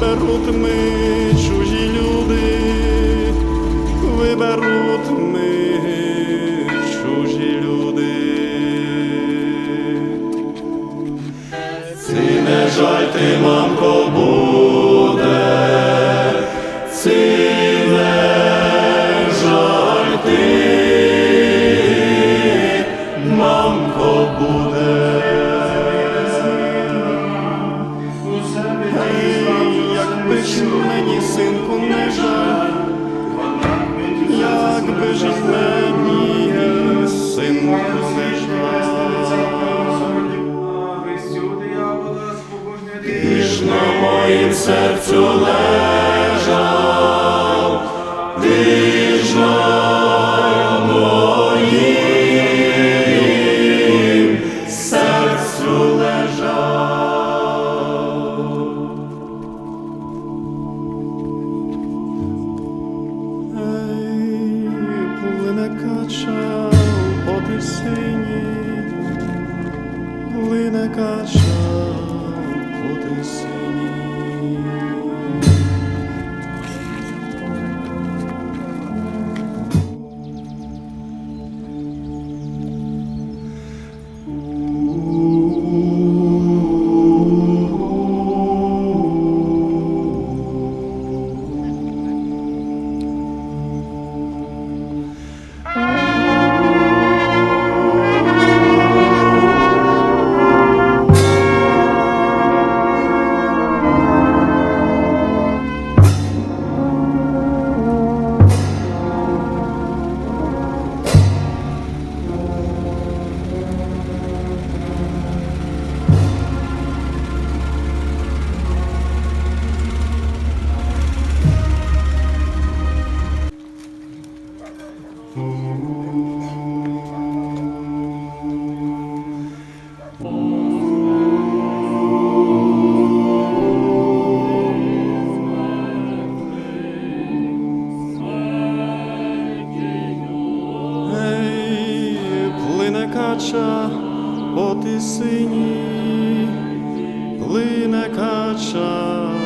виберуть ми чужі люди, виберуть ми чужі люди. Ці не жаль ти, мамко, серцю лежав, кача по тисині, плине кача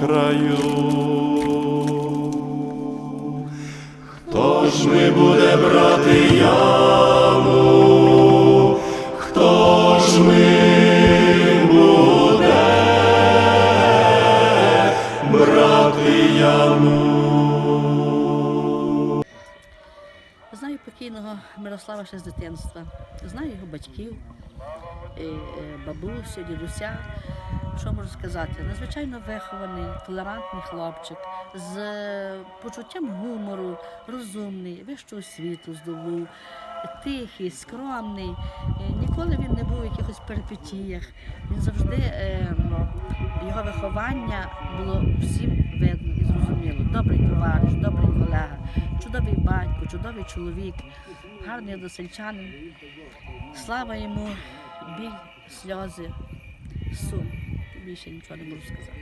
краю. Хто ж ми буде брати яму? Хто ж ми? Знаю покійного Мирослава ще з дитинства, знаю його батьків, е, е, бабусю, дідуся. Що можу сказати? Надзвичайно вихований, толерантний хлопчик з почуттям гумору, розумний, вищу освіту здобув, тихий, скромний. Е, Ніколи він не був у якихось перипетіях. Він завжди е, його виховання було всім видно і зрозуміло. Добрий товариш, добрий колега, чудовий батько, чудовий чоловік, гарний односельчанин. Слава йому, біль, сльози, сум. Більше нічого не можу сказати.